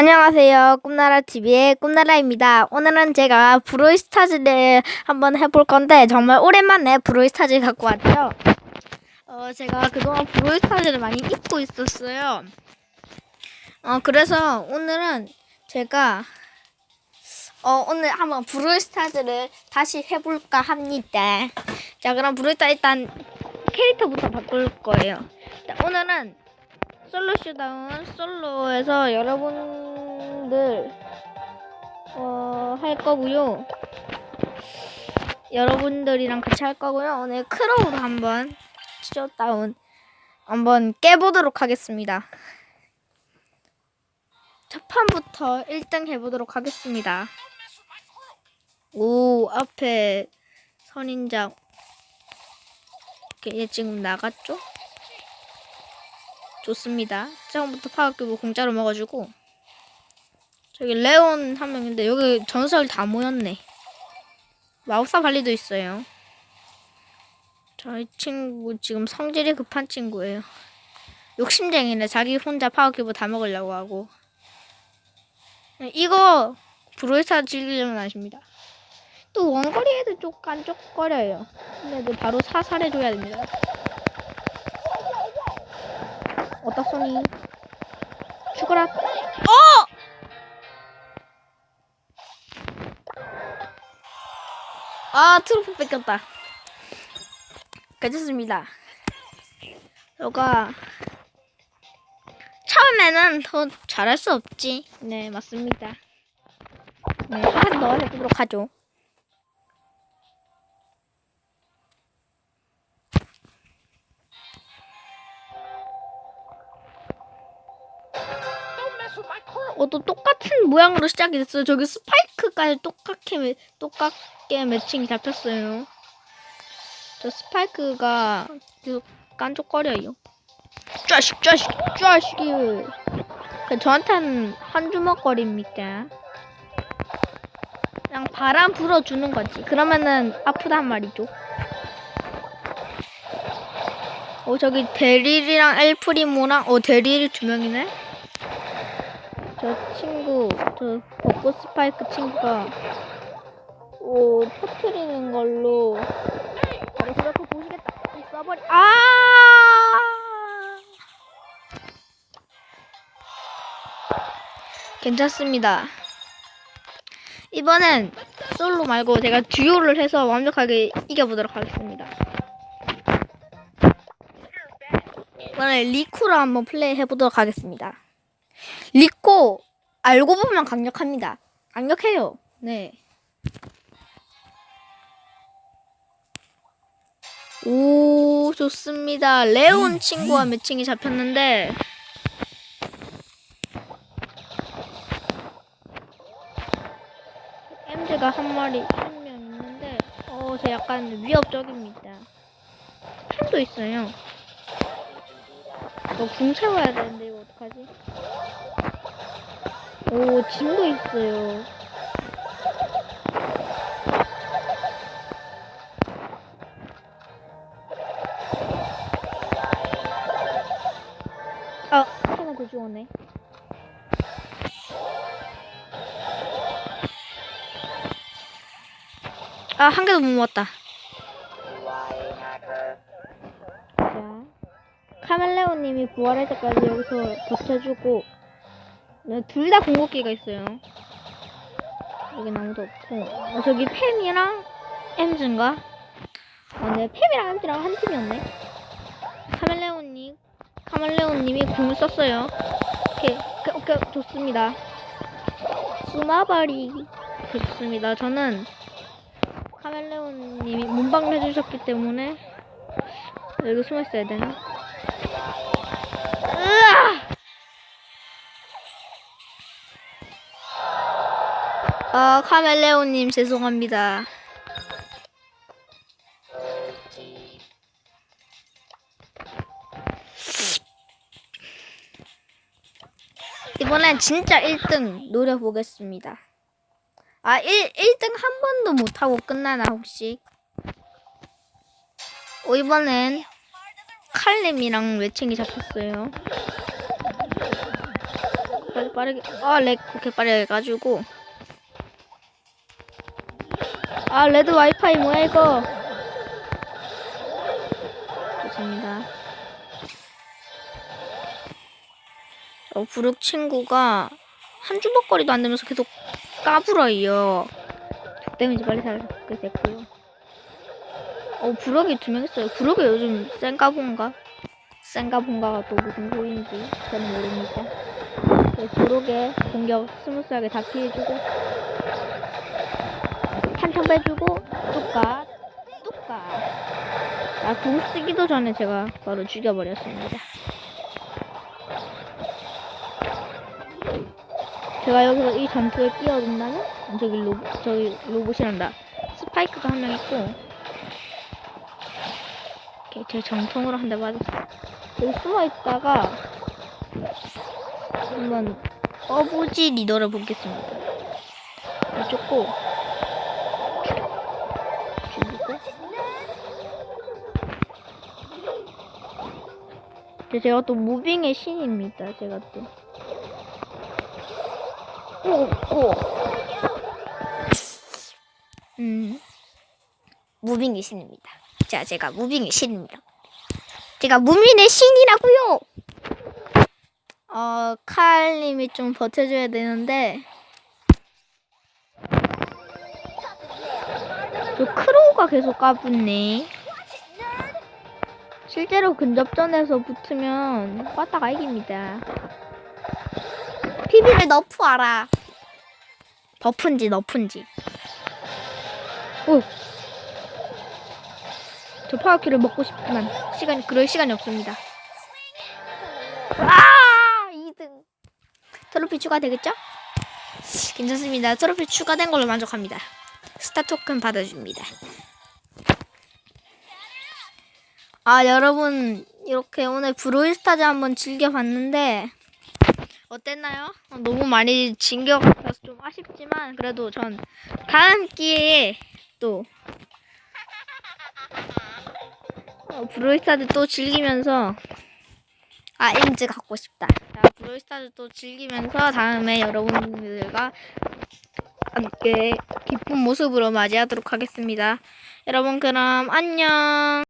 안녕하세요. 꿈나라 TV의 꿈나라입니다. 오늘은 제가 브로이스타즈를 한번 해볼 건데 정말 오랜만에 브로이스타즈 갖고 왔죠. 어, 제가 그동안 브로이스타즈를 많이 잊고 있었어요. 어, 그래서 오늘은 제가 어, 오늘 한번 브로이스타즈를 다시 해볼까 합니다. 자, 그럼 브로이스타 일단 캐릭터부터 바꿀 거예요. 자, 오늘은 솔로 슈다운 솔로에서 여러분들 어, 할 거고요. 여러분들이랑 같이 할 거고요. 오늘 크로우로 한번 슈다운 한번 깨보도록 하겠습니다. 첫 판부터 1등 해보도록 하겠습니다. 오 앞에 선인장 얘 지금 나갔죠? 좋습니다. 처음부터 파악교부 공짜로 먹어주고 저기 레온 한 명인데 여기 전설 다 모였네. 마법사 발리도 있어요. 저 이 친구 지금 성질이 급한 친구예요. 욕심쟁이네. 자기 혼자 파워큐브 다 먹으려고 하고. 이거 브로이사 즐기려면 아십니다. 또 원거리 애들 쪽 깐쪽거려요. 근데 바로 사살해줘야 됩니다. 어디다 쏘니? 죽어라. 어! 아, 트로피 뺏겼다. 괜찮습니다. 너가 처음에는 더 잘할 수 없지. 네, 맞습니다. 네, 한번더 해보도록 하죠. 어, 또 똑같은 모양으로 시작이 됐어요. 저기 스파이크까지 똑같게, 매, 똑같게 매칭이 잡혔어요. 저 스파이크가 계속 깐족거려요. 짜식, 짜식, 짜식이. 그 저한테는 한 주먹거리입니까? 그냥 바람 불어주는 거지. 그러면은 아프단 말이죠. 어, 저기 데릴이랑 엘프리모랑, 어, 데릴이 두 명이네? 저 친구, 저 벚꽃 스파이크 친구가 오 터트리는 걸로 바로 그렇게 보시겠다. 써버리. 아! 괜찮습니다. 이번엔 솔로 말고 제가 듀오를 해서 완벽하게 이겨보도록 하겠습니다. 이번에 리쿠로 한번 플레이 해보도록 하겠습니다. 리코 알고 보면 강력합니다. 강력해요. 네. 오 좋습니다. 레온 친구와 매칭이 잡혔는데 엠즈가 한 마리 한 명 있는데 어저 약간 위협적입니다. 햄도 있어요. 이거 궁 채워야 되는데 이거 어떡하지? 오, 짐도 있어요. 아, 하나 더 죽었네. 아, 한 개도 못 모았다. 카멜레오님이 부활할 때까지 여기서 버텨주고, 네, 둘다 궁극기가 있어요. 여긴 아무도 없고. 어, 저기 팸이랑 엠즈인가? 아, 네, 팸이랑 엠즈랑 한 팀이었네. 카멜레온님, 카멜레온님이 궁을 썼어요. 오케이, 오케이, 좋습니다. 수마바리. 좋습니다. 저는 카멜레온님이 문방을 해주셨기 때문에 여기 숨어 있어야 되나? 아, 카멜레온님 죄송합니다. 이번엔 진짜 1등 노려보겠습니다. 아, 1, 1등 한 번도 못하고 끝나나, 혹시? 어, 이번엔 칼렘이랑 외칭이 잡혔어요. 빠르게 빠르게 아렉 그렇게 빠르게 가지고 아 레드 와이파이 뭐야 이거? 좋습니다. 어, 부룩 친구가 한 주먹거리도 안 되면서 계속 까불어요. 때문에 빨리 살게 됐고요. 어 부럭이 두 명 있어요. 부럭이 요즘 센가 본가? 센가 본가가 또 무슨 소리인지 저는 모릅니다. 네, 부럭의 공격 스무스하게 다 피해주고 한턴 빼주고 뚝까 뚝까. 아궁 쓰기도 전에 제가 바로 죽여버렸습니다. 제가 여기서 이 전투에 끼어든다면 저기 로봇 저기 로봇이란다. 스파이크가 한 명 있고. 이렇게 제 정통으로 한 대 맞았어 여기 숨어 있다가 한번 어부지 리더를 보겠습니다. 이쪽고 근데 제가 또 무빙의 신입니다 제가 또 오, 오. 음, 무빙의 신입니다. 자, 제가 무빙의 신입니다. 제가 무빙의 신이라고요. 어, 칼님이 좀 버텨줘야 되는데. 저 크로우가 계속 까붙네. 실제로 근접전에서 붙으면 빠따가 이깁니다. 피비를 너프하라. 버프인지 너프인지. 오. 저 파워키를 먹고 싶지만 시간 그럴 시간이 없습니다. 아, 2등. 트로피 추가되겠죠? 괜찮습니다. 트로피 추가된 걸로 만족합니다. 스타 토큰 받아줍니다. 아 여러분 이렇게 오늘 브로이스타즈 한번 즐겨봤는데 어땠나요? 어, 너무 많이 진것 같아서 좀 아쉽지만 그래도 전 다음 기회에 또 어, 브로이스타즈 또 즐기면서 아, 임즈 갖고 싶다. 자, 브로이스타즈 또 즐기면서 다음에 여러분들과 함께 기쁜 모습으로 맞이하도록 하겠습니다. 여러분 그럼 안녕.